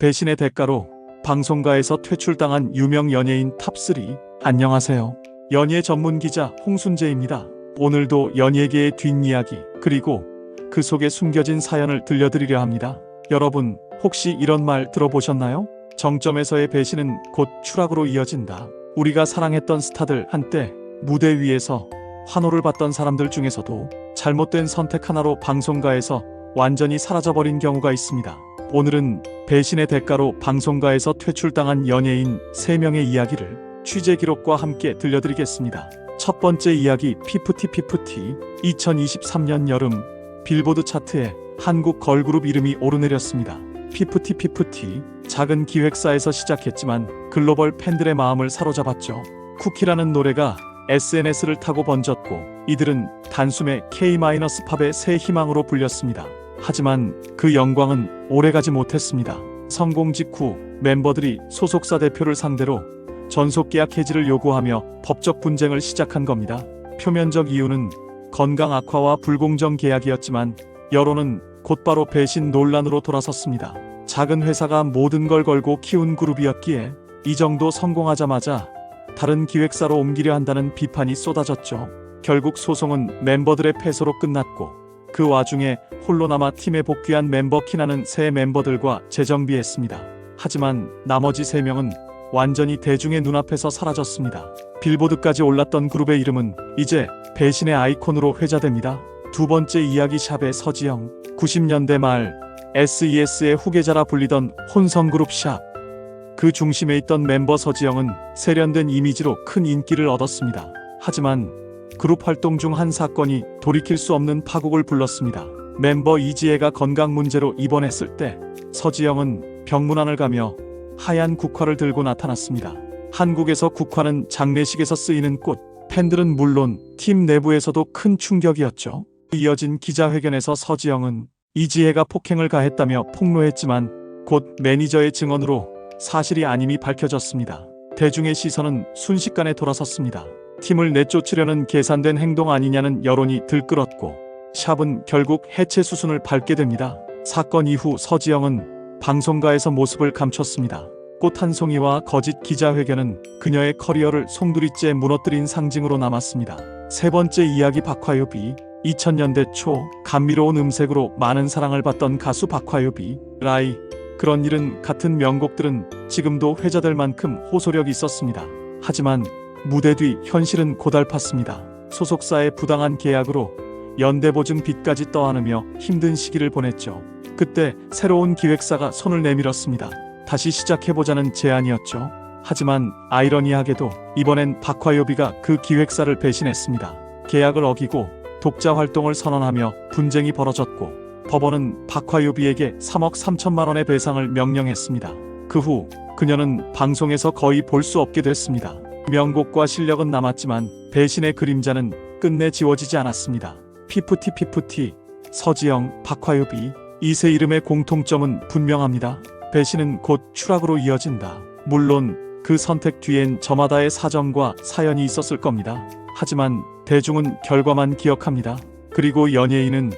배신의 대가로 방송가에서 퇴출당한 유명 연예인 탑3 안녕하세요. 연예 전문 기자 홍순재입니다. 오늘도 연예계의 뒷이야기 그리고 그 속에 숨겨진 사연을 들려드리려 합니다. 여러분 혹시 이런 말 들어보셨나요? 정점에서의 배신은 곧 추락으로 이어진다. 우리가 사랑했던 스타들 한때 무대 위에서 환호를 받던 사람들 중에서도 잘못된 선택 하나로 방송가에서 완전히 사라져버린 경우가 있습니다. 오늘은 배신의 대가로 방송가에서 퇴출당한 연예인 3명의 이야기를 취재 기록과 함께 들려드리겠습니다. 첫 번째 이야기 피프티 피프티 2023년 여름 빌보드 차트에 한국 걸그룹 이름이 오르내렸습니다. 피프티 피프티 작은 기획사에서 시작했지만 글로벌 팬들의 마음을 사로잡았죠. 쿠키라는 노래가 SNS를 타고 번졌고 이들은 단숨에 K-팝의 새 희망으로 불렸습니다. 하지만 그 영광은 오래가지 못했습니다. 성공 직후 멤버들이 소속사 대표를 상대로 전속 계약 해지를 요구하며 법적 분쟁을 시작한 겁니다. 표면적 이유는 건강 악화와 불공정 계약이었지만 여론은 곧바로 배신 논란으로 돌아섰습니다. 작은 회사가 모든 걸 걸고 키운 그룹이었기에 이 정도 성공하자마자 다른 기획사로 옮기려 한다는 비판이 쏟아졌죠. 결국 소송은 멤버들의 패소로 끝났고 그 와중에 홀로 남아 팀에 복귀한 멤버 키나는 새 멤버들과 재정비했습니다. 하지만 나머지 세 명은 완전히 대중의 눈앞에서 사라졌습니다. 빌보드까지 올랐던 그룹의 이름은 이제 배신의 아이콘으로 회자됩니다. 두 번째 이야기 샵의 서지영 90년대 말 SES의 후계자라 불리던 혼성그룹 샵. 그 중심에 있던 멤버 서지영은 세련된 이미지로 큰 인기를 얻었습니다. 하지만 그룹 활동 중 한 사건이 돌이킬 수 없는 파국을 불렀습니다. 멤버 이지혜가 건강 문제로 입원했을 때 서지영은 병문안을 가며 하얀 국화를 들고 나타났습니다. 한국에서 국화는 장례식에서 쓰이는 꽃, 팬들은 물론 팀 내부에서도 큰 충격이었죠. 이어진 기자회견에서 서지영은 이지혜가 폭행을 가했다며 폭로했지만 곧 매니저의 증언으로 사실이 아님이 밝혀졌습니다. 대중의 시선은 순식간에 돌아섰습니다. 팀을 내쫓으려는 계산된 행동 아니냐는 여론이 들끓었고 샵은 결국 해체 수순을 밟게 됩니다. 사건 이후 서지영은 방송가에서 모습을 감췄습니다. 꽃 한 송이와 거짓 기자회견은 그녀의 커리어를 송두리째 무너뜨린 상징으로 남았습니다. 세 번째 이야기 박화요비 2000년대 초 감미로운 음색으로 많은 사랑을 받던 가수 박화요비 라이 그런 일은 같은 명곡들은 지금도 회자될 만큼 호소력이 있었습니다. 하지만 무대 뒤 현실은 고달팠습니다. 소속사의 부당한 계약으로 연대보증 빚까지 떠안으며 힘든 시기를 보냈죠. 그때 새로운 기획사가 손을 내밀었습니다. 다시 시작해보자는 제안이었죠. 하지만 아이러니하게도 이번엔 박화요비가 그 기획사를 배신했습니다. 계약을 어기고 독자 활동을 선언하며 분쟁이 벌어졌고 법원은 박화요비에게 3억 3천만 원의 배상을 명령했습니다. 그 후 그녀는 방송에서 거의 볼 수 없게 됐습니다. 명곡과 실력은 남았지만 배신의 그림자는 끝내 지워지지 않았습니다. 피프티 피프티, 서지영, 박화요비 이세 이름의 공통점은 분명합니다. 배신은 곧 추락으로 이어진다. 물론 그 선택 뒤엔 저마다의 사정과 사연이 있었을 겁니다. 하지만 대중은 결과만 기억합니다. 그리고 연예인은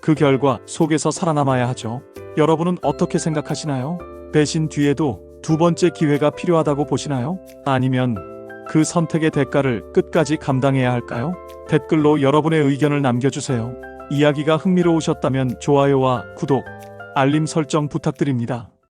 그 결과 속에서 살아남아야 하죠. 여러분은 어떻게 생각하시나요? 배신 뒤에도 두 번째 기회가 필요하다고 보시나요? 아니면 그 선택의 대가를 끝까지 감당해야 할까요? 댓글로 여러분의 의견을 남겨주세요. 이야기가 흥미로우셨다면 좋아요와 구독, 알림 설정 부탁드립니다.